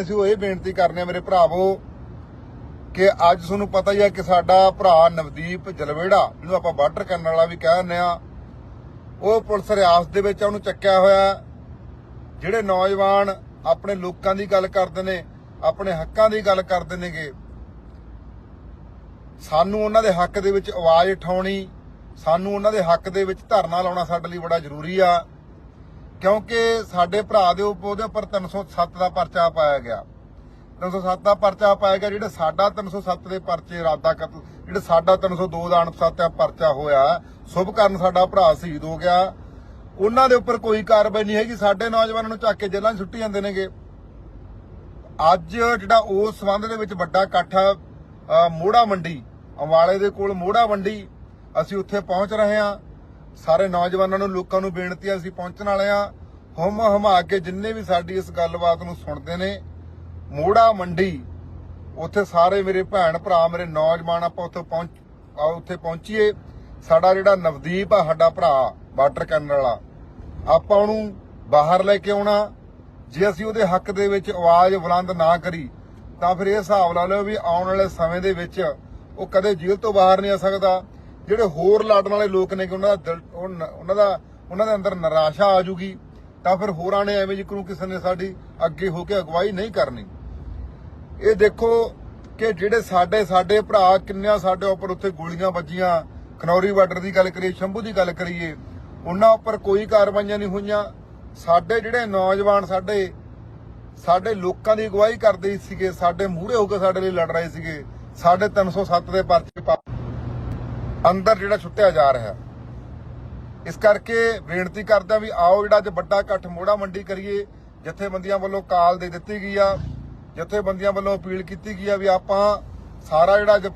ਅਸੀਂ ਉਹ ਇਹ ਬੇਨਤੀ ਕਰਨੇ ਆ ਮੇਰੇ ਭਰਾਵੋ ਕਿ ਅੱਜ ਤੁਹਾਨੂੰ ਪਤਾ ਹੀ ਹੈ ਕਿ ਸਾਡਾ ਭਰਾ ਨਵਦੀਪ ਜਲਵੇੜਾ, ਜਿਹਨੂੰ ਆਪਾਂ ਬਾਰਡਰ ਕਰਨ ਵਾਲਾ ਵੀ ਕਹਿੰਦੇ ਆ, ਉਹ ਪੁਲਿਸ ਰਿਆਸਤ ਦੇ ਵਿੱਚ ਉਹਨੂੰ ਚੱਕਿਆ ਹੋਇਆ ਜਿਹੜੇ ਨੌਜਵਾਨ ਆਪਣੇ ਲੋਕਾਂ ਦੀ ਗੱਲ ਕਰਦੇ ਨੇ, ਆਪਣੇ ਹੱਕਾਂ ਦੀ ਗੱਲ ਕਰਦੇ ਨੇਗੇ, ਸਾਨੂੰ ਉਹਨਾਂ ਦੇ ਹੱਕ ਦੇ ਵਿੱਚ ਆਵਾਜ਼ ਉਠਾਉਣੀ, ਸਾਨੂੰ ਉਹਨਾਂ ਦੇ ਹੱਕ ਦੇ ਵਿੱਚ ਧਰਨਾ ਲਾਉਣਾ ਸਾਡੇ ਲਈ ਬੜਾ ਜ਼ਰੂਰੀ ਆ। ਕਿਉਂਕਿ ਸਾਡੇ ਭਰਾ ਦੇ ਉੱਪ- ਉਹਦੇ ਉੱਪਰ 307 ਦਾ ਪਰਚਾ ਪਾਇਆ ਗਿਆ। 307 ਦਾ ਪਰਚਾ ਪਾਇਆ ਗਿਆ ਜਿਹੜਾ ਸਾਡਾ 307 ਦੇ ਪਰਚੇ ਇਰਾਦਾ ਕਤਲ ਜਿਹੜਾ ਸਾਡਾ 302 ਦਾ ਅਣਪਛਾਤਿਆ ਪਰਚਾ ਹੋਇਆ ਸ਼ੁਭ ਸਾਡਾ ਭਰਾ ਸ਼ਹੀਦ ਹੋ ਗਿਆ। ਉਹਨਾਂ ਦੇ ਉੱਪਰ ਕੋਈ ਕਾਰਵਾਈ ਨਹੀਂ ਹੈਗੀ ਸਾਡੇ ਨੌਜਵਾਨਾਂ ਨੂੰ ਚੱਕ ਕੇ ਜੇਲ੍ਹਾਂ 'ਚ ਸੁੱਟੀ ਜਾਂਦੇ ਨੇਗੇ। ਅੱਜ ਜਿਹੜਾ ਉਸ ਸੰਬੰਧ ਦੇ ਵਿੱਚ ਵੱਡਾ ਇਕੱਠ ਅ, ਮੋੜਾ ਮੰਡੀ ਅੰਵਾਲੇ ਦੇ ਕੋਲ ਮੋੜਾ ਮੰਡੀ ਅਸੀਂ ਉੱਥੇ ਪਹੁੰਚ ਰਹੇ ਹਾਂ। ਸਾਰੇ ਨੌਜਵਾਨਾਂ ਨੂੰ ਲੋਕਾਂ ਨੂੰ ਬੇਨਤੀ ਹੈ ਅਸੀਂ ਪਹੁੰਚਣ ਵਾਲੇ ਹਾਂ। ਹਮ ਹਮਾ ਕੇ ਜਿੰਨੇ ਵੀ ਸਾਡੀ ਇਸ ਗੱਲਬਾਤ ਨੂੰ ਸੁਣਦੇ ਨੇ, ਮੋੜਾ ਮੰਡੀ, ਉੱਥੇ ਸਾਰੇ ਮੇਰੇ ਭੈਣ ਭਰਾ, ਮੇਰੇ ਨੌਜਵਾਨ ਆਪਾਂ ਉੱਥੇ ਪਹੁੰਚ ਉੱਥੇ ਪਹੁੰਚੀਏ। ਸਾਡਾ ਜਿਹੜਾ ਨਵਦੀਪ ਆ, ਸਾਡਾ ਭਰਾ ਵਾਟਰ ਕੈਨਲ ਵਾਲਾ, ਆਪਾਂ ਉਹਨੂੰ ਬਾਹਰ ਲੈ ਕੇ ਆਉਣਾ। ਜੇ ਅਸੀਂ ਉਹਦੇ ਹੱਕ ਦੇ ਵਿੱਚ ਆਵਾਜ਼ ਬੁਲੰਦ ਨਾ ਕਰੀ, ਤਾਂ ਫਿਰ ਇਹ ਹਿਸਾਬ ਲਾ ਲਓ ਵੀ ਆਉਣ ਵਾਲੇ ਸਮੇਂ ਦੇ ਵਿੱਚ ਉਹ ਕਦੇ ਜੇਲ੍ਹ ਤੋਂ ਬਾਹਰ ਨਹੀਂ ਆ ਸਕਦਾ। ਜਿਹੜੇ ਹੋਰ ਲੜਨ ਵਾਲੇ ਲੋਕ ਨੇ ਕਿ ਉਹਨਾਂ ਦਾ ਦਿਲ ਉਹ ਉਹਨਾਂ ਦਾ ਉਹਨਾਂ ਦੇ ਅੰਦਰ ਨਿਰਾਸ਼ਾ ਆ ਜੂਗੀ ਤਾਂ ਫਿਰ ਹੋਰਾਂ ਨੇ ਐਵੇਂ ਜਿਕਰੂ ਕਿਸੇ ਨੇ ਸਾਡੀ ਅੱਗੇ ਹੋ ਕੇ ਅਗਵਾਈ ਨਹੀਂ ਕਰਨੀ। ਇਹ ਦੇਖੋ ਕਿ ਜਿਹੜੇ ਸਾਡੇ ਸਾਡੇ ਭਰਾ ਕਿੰਨਿਆਂ ਸਾਡੇ ਉੱਪਰ ਉੱਥੇ ਗੋਲੀਆਂ ਵੱਜੀਆਂ। ਖਨੌਰੀ ਬਾਰਡਰ ਦੀ ਗੱਲ ਕਰੀਏ, ਸ਼ੰਭੂ ਦੀ ਗੱਲ ਕਰੀਏ, ਉਹਨਾਂ ਉੱਪਰ ਕੋਈ ਕਾਰਵਾਈਆਂ ਨਹੀਂ ਹੋਈਆਂ। ਸਾਡੇ ਜਿਹੜੇ ਨੌਜਵਾਨ, ਸਾਡੇ ਸਾਡੇ ਲੋਕਾਂ ਦੀ ਅਗਵਾਈ ਕਰਦੇ ਸੀਗੇ, ਸਾਡੇ ਮੂਹਰੇ ਹੋ ਕੇ ਸਾਡੇ ਲਈ ਲੜ ਰਹੇ ਸੀਗੇ। ਸਾਡੇ 307 ਦੇ ਪਰਚੇ ਅੰਦਰ ਜਿਹੜਾ ਛੁੱਟਿਆ ਜਾ ਰਿਹਾ। ਇਸ ਕਰਕੇ ਬੇਨਤੀ ਕਰਦਾ ਵੀ ਆਓ ਜਿਹੜਾ ਅੱਜ ਵੱਡਾ ਇਕੱਠ ਮੋੜਾ ਮੰਡੀ ਕਰੀਏ, ਜਥੇਬੰਦੀਆਂ ਵੱਲੋਂ ਕਾਲ ਦੇ ਦਿੱਤੀ ਗਈ ਆ, ਜਥੇਬੰਦੀਆਂ ਵੱਲੋਂ ਅਪੀਲ ਕੀਤੀ ਗਈ ਆ ਵੀ ਆਪਾਂ ਸਾਰਾ ਜਿਹੜਾ ਅੱਜ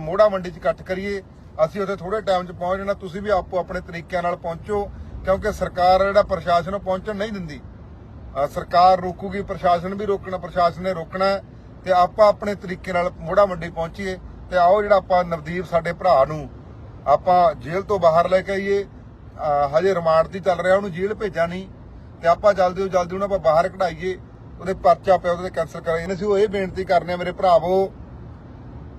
ਮੋੜਾ ਮੰਡੀ 'ਚ ਇਕੱਠ ਕਰੀਏ, ਅਸੀਂ ਉੱਥੇ ਥੋੜੇ ਟਾਈਮ 'ਚ ਪਹੁੰਚ ਜਾਣਾ, ਤੁਸੀਂ ਵੀ ਆਪੋ ਆਪਣੇ ਤਰੀਕਿਆਂ ਨਾਲ ਪਹੁੰਚੋ, ਕਿਉਂਕਿ ਸਰਕਾਰ ਜਿਹੜਾ ਪ੍ਰਸ਼ਾਸਨ ਉਹ ਪਹੁੰਚਣ ਨਹੀਂ ਦਿੰਦੀ। ਸਰਕਾਰ ਰੋਕੂਗੀ, ਪ੍ਰਸ਼ਾਸਨ ਵੀ ਰੋਕਣਾ, ਪ੍ਰਸ਼ਾਸਨ ਨੇ ਰੋਕਣਾ ਹੈ, ਤੇ ਆਪਾਂ ਆਪਣੇ ਤਰੀਕੇ ਨਾਲ ਮੋੜਾ ਮੰਡੀ ਪਹੁੰਚੀਏ, ਤੇ ਆਓ ਜਿਹੜਾ ਆਪਾਂ ਨਵਦੀਪ ਸਾਡੇ ਭਰਾ ਨੂੰ ਆਪਾਂ ਜੇਲ੍ਹ ਤੋਂ ਬਾਹਰ ਲੈ ਕੇ ਆਈਏ ਹਜੇ ਰਿਮਾਂਡ ਦੀ ਚੱਲ ਰਿਹਾ, ਉਹਨੂੰ ਜੇਲ੍ਹ ਭੇਜਾ ਨਹੀਂ, ਤੇ ਆਪਾਂ ਜਲਦੀ ਤੋਂ ਜਲਦੀ ਉਹਨਾਂ ਆਪਾਂ ਬਾਹਰ ਕਢਾਈਏ, ਉਹਦੇ ਪਰਚਾ ਪਿਆ, ਉਹਦੇ ਕੈਂਸਲ ਕਰਾਈਏ। ਅਸੀਂ ਉਹ ਇਹ ਬੇਨਤੀ ਕਰਨੇ ਆ ਮੇਰੇ ਭਰਾਵੋ,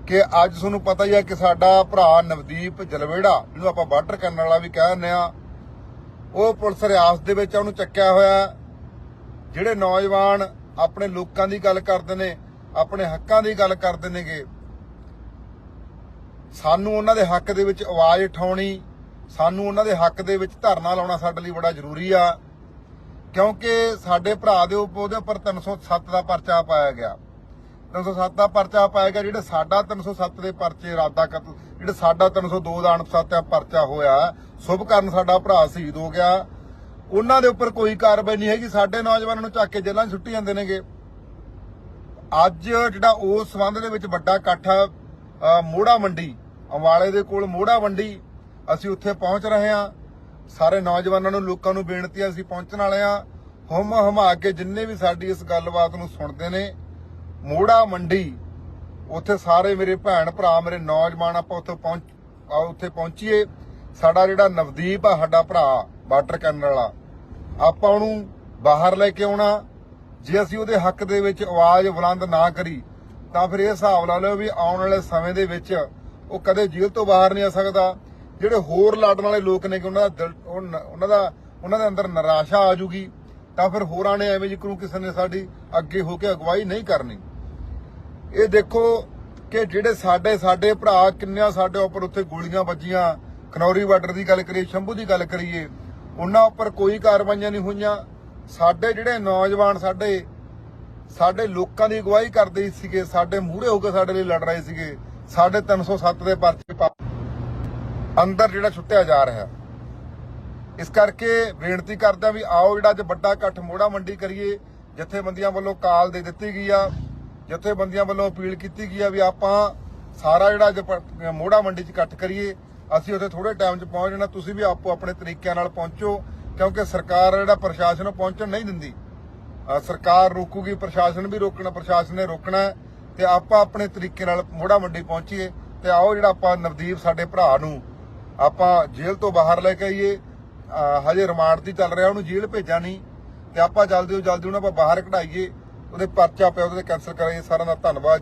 ਕਿ ਅੱਜ ਤੁਹਾਨੂੰ ਪਤਾ ਹੀ ਹੈ ਕਿ ਸਾਡਾ ਭਰਾ ਨਵਦੀਪ ਜਲਵੇੜਾ, ਜਿਹਨੂੰ ਆਪਾਂ ਬਾਰਡਰ ਕਰਨ ਵਾਲਾ ਵੀ ਕਹਿੰਦੇ ਆ, ਉਹ ਪੁਲਿਸ ਰਿਆਸਤ ਦੇ ਵਿੱਚ ਉਹਨੂੰ ਚੱਕਿਆ ਹੋਇਆ ਜਿਹੜੇ ਨੌਜਵਾਨ ਆਪਣੇ ਲੋਕਾਂ ਦੀ ਗੱਲ ਕਰਦੇ ਨੇ, ਆਪਣੇ ਹੱਕਾਂ ਦੀ ਗੱਲ ਕਰਦੇ ਨੇਗੇ, ਸਾਨੂੰ ਉਹਨਾਂ ਦੇ ਹੱਕ ਦੇ ਵਿੱਚ ਆਵਾਜ਼ ਉਠਾਉਣੀ ਸਾਨੂੰ ਉਹਨਾਂ ਦੇ ਹੱਕ ਦੇ ਵਿੱਚ ਧਰਨਾ ਲਾਉਣਾ ਸਾਡੇ ਲਈ ਬੜਾ ਜ਼ਰੂਰੀ ਆ। ਕਿਉਂਕਿ ਸਾਡੇ ਭਰਾ ਦੇ ਉੱਪ- ਉਹਦੇ ਉੱਪਰ 307 ਦਾ ਪਰਚਾ ਪਾਇਆ ਗਿਆ। 307 ਦਾ ਪਰਚਾ ਪਾਇਆ ਗਿਆ ਜਿਹੜਾ ਸਾਡਾ 307 ਦੇ ਪਰਚੇ ਇਰਾਦਾ ਕਤਲ ਜਿਹੜਾ ਸਾਡਾ 302 ਦਾ ਅਣਪਛਾਤਿਆ ਪਰਚਾ ਹੋਇਆ ਸ਼ੁਭ ਕਰਨ ਸਾਡਾ ਭਰਾ ਸ਼ਹੀਦ ਹੋ ਗਿਆ। ਉਹਨਾਂ ਦੇ ਉੱਪਰ ਕੋਈ ਕਾਰਵਾਈ ਨਹੀਂ ਹੈਗੀ ਸਾਡੇ ਨੌਜਵਾਨਾਂ ਨੂੰ ਚੱਕ ਕੇ ਜੇਲ੍ਹਾਂ 'ਚ ਸੁੱਟੀ ਜਾਂਦੇ ਨੇਗੇ। ਅੱਜ ਜਿਹੜਾ ਉਸ ਸੰਬੰਧ ਦੇ ਵਿੱਚ ਵੱਡਾ ਇਕੱਠ ਅ, ਮੋੜਾ ਮੰਡੀ ਅੰਵਾਲੇ ਦੇ ਕੋਲ ਮੋੜਾ ਮੰਡੀ ਅਸੀਂ ਉੱਥੇ ਪਹੁੰਚ ਰਹੇ ਹਾਂ। ਸਾਰੇ ਨੌਜਵਾਨਾਂ ਨੂੰ, ਲੋਕਾਂ ਨੂੰ ਬੇਨਤੀ ਹੈ ਅਸੀਂ ਪਹੁੰਚਣ ਵਾਲੇ ਹਾਂ। ਹਮ ਹਮਾ ਕੇ ਜਿੰਨੇ ਵੀ ਸਾਡੀ ਇਸ ਗੱਲਬਾਤ ਨੂੰ ਸੁਣਦੇ ਨੇ, ਮੋੜਾ ਮੰਡੀ, ਉੱਥੇ ਸਾਰੇ ਮੇਰੇ ਭੈਣ ਭਰਾ, ਮੇਰੇ ਨੌਜਵਾਨ, ਆਪਾਂ ਉੱਥੇ ਪਹੁੰਚ ਉੱਥੇ ਪਹੁੰਚੀਏ। ਸਾਡਾ ਜਿਹੜਾ ਨਵਦੀਪ ਆ, ਸਾਡਾ ਭਰਾ ਵਾਟਰ ਕੈਨਲ ਵਾਲਾ, ਆਪਾਂ ਉਹਨੂੰ ਬਾਹਰ ਲੈ ਕੇ ਆਉਣਾ। ਜੇ ਅਸੀਂ ਉਹਦੇ ਹੱਕ ਦੇ ਵਿੱਚ ਆਵਾਜ਼ ਬੁਲੰਦ ਨਾ ਕਰੀ, ਤਾਂ ਫਿਰ ਇਹ ਹਿਸਾਬ ਲਾ ਲਓ ਵੀ ਆਉਣ ਵਾਲੇ ਸਮੇਂ ਦੇ ਵਿੱਚ ਉਹ ਕਦੇ ਜੇਲ੍ਹ ਤੋਂ ਬਾਹਰ ਨਹੀਂ ਆ ਸਕਦਾ। ਜਿਹੜੇ ਹੋਰ ਲੜਨ ਵਾਲੇ ਲੋਕ ਨੇ ਕਿ ਉਹਨਾਂ ਦਾ ਉਹਨਾਂ ਦਾ, ਉਹਨਾਂ ਦੇ ਅੰਦਰ ਨਿਰਾਸ਼ਾ ਆ ਜੂਗੀ, ਤਾਂ ਫਿਰ ਹੋਰਾਂ ਨੇ ਐਵੇਂ ਜਿਕਰੂ ਕਿਸੇ ਨੇ ਸਾਡੀ ਅੱਗੇ ਹੋ ਕੇ ਅਗਵਾਈ ਨਹੀਂ ਕਰਨੀ। ਇਹ ਦੇਖੋ ਕਿ ਜਿਹੜੇ ਸਾਡੇ ਸਾਡੇ ਭਰਾ ਕਿੰਨਿਆਂ ਸਾਡੇ ਉੱਪਰ ਉੱਥੇ ਗੋਲੀਆਂ ਵੱਜੀਆਂ ਖਨੌਰੀ ਬਾਰਡਰ ਦੀ ਗੱਲ ਕਰੀਏ, ਸ਼ੰਭੂ ਦੀ ਗੱਲ ਕਰੀਏ, ਉਹਨਾਂ ਉੱਪਰ ਕੋਈ ਕਾਰਵਾਈਆਂ ਨਹੀਂ ਹੋਈਆਂ। ਸਾਡੇ ਜਿਹੜੇ ਨੌਜਵਾਨ ਸਾਡੇ ਸਾਡੇ ਲੋਕਾਂ ਦੀ ਅਗਵਾਈ ਕਰਦੇ ਸੀਗੇ, ਸਾਡੇ ਮੂਹਰੇ ਹੋ ਕੇ ਸਾਡੇ ਲਈ ਲੜ ਰਹੇ ਸੀਗੇ, ਸਾਡੇ 307 ਦੇ ਪਰਚੇ ਅੰਦਰ ਜਿਹੜਾ ਛੁੱਟਿਆ ਜਾ ਰਿਹਾ। ਇਸ ਕਰਕੇ ਬੇਨਤੀ ਕਰਦਾ ਵੀ ਆਓ ਜਿਹੜਾ ਅੱਜ ਵੱਡਾ ਇਕੱਠ ਮੋੜਾ ਮੰਡੀ ਕਰੀਏ, ਜਥੇਬੰਦੀਆਂ ਵੱਲੋਂ ਕਾਲ ਦੇ ਦਿੱਤੀ ਗਈ ਆ, ਜਥੇਬੰਦੀਆਂ ਵੱਲੋਂ ਅਪੀਲ ਕੀਤੀ ਗਈ ਆ ਵੀ ਆਪਾਂ ਸਾਰਾ ਜਿਹੜਾ ਅੱਜ ਮੋੜਾ ਮੰਡੀ 'ਚ ਇਕੱਠ ਕਰੀਏ, ਅਸੀਂ ਉੱਥੇ ਥੋੜੇ ਟਾਈਮ 'ਚ ਪਹੁੰਚ ਜਾਣਾ, ਤੁਸੀਂ ਵੀ ਆਪੋ ਆਪਣੇ ਤਰੀਕਿਆਂ ਨਾਲ ਪਹੁੰਚੋ, ਕਿਉਂਕਿ ਸਰਕਾਰ ਜਿਹੜਾ ਪ੍ਰਸ਼ਾਸਨ ਉਹ ਪਹੁੰਚਣ ਨਹੀਂ ਦਿੰਦੀ। ਸਰਕਾਰ ਰੋਕੂਗੀ, ਪ੍ਰਸ਼ਾਸਨ ਵੀ ਰੋਕਣਾ, ਪ੍ਰਸ਼ਾਸਨ ਨੇ ਰੋਕਣਾ ਹੈ, ਤੇ ਆਪਾਂ ਆਪਣੇ ਤਰੀਕੇ ਨਾਲ ਮੋੜਾ ਮੰਡੀ ਪਹੁੰਚੀਏ, ਤੇ ਆਓ ਜਿਹੜਾ ਆਪਾਂ ਨਵਦੀਪ ਸਾਡੇ ਭਰਾ ਨੂੰ ਆਪਾਂ ਜੇਲ੍ਹ ਤੋਂ ਬਾਹਰ ਲੈ ਕੇ ਆਈਏ ਹਜੇ ਰਿਮਾਂਡ ਦੀ ਚੱਲ ਰਿਹਾ, ਉਹਨੂੰ ਜੇਲ੍ਹ ਭੇਜਾ ਨਹੀਂ। ਤੇ ਆਪਾਂ ਜਲਦੀ ਤੋਂ ਜਲਦੀ ਉਹਨੂੰ ਆਪਾਂ ਬਾਹਰ ਕਢਾਈਏ, ਉਹਦੇ ਪਰਚਾ ਪਿਆ, ਉਹਦੇ ਕੈਂਸਲ ਕਰਾਈਏ ਸਾਰਿਆਂ ਦਾ ਧੰਨਵਾਦ ਜੀ।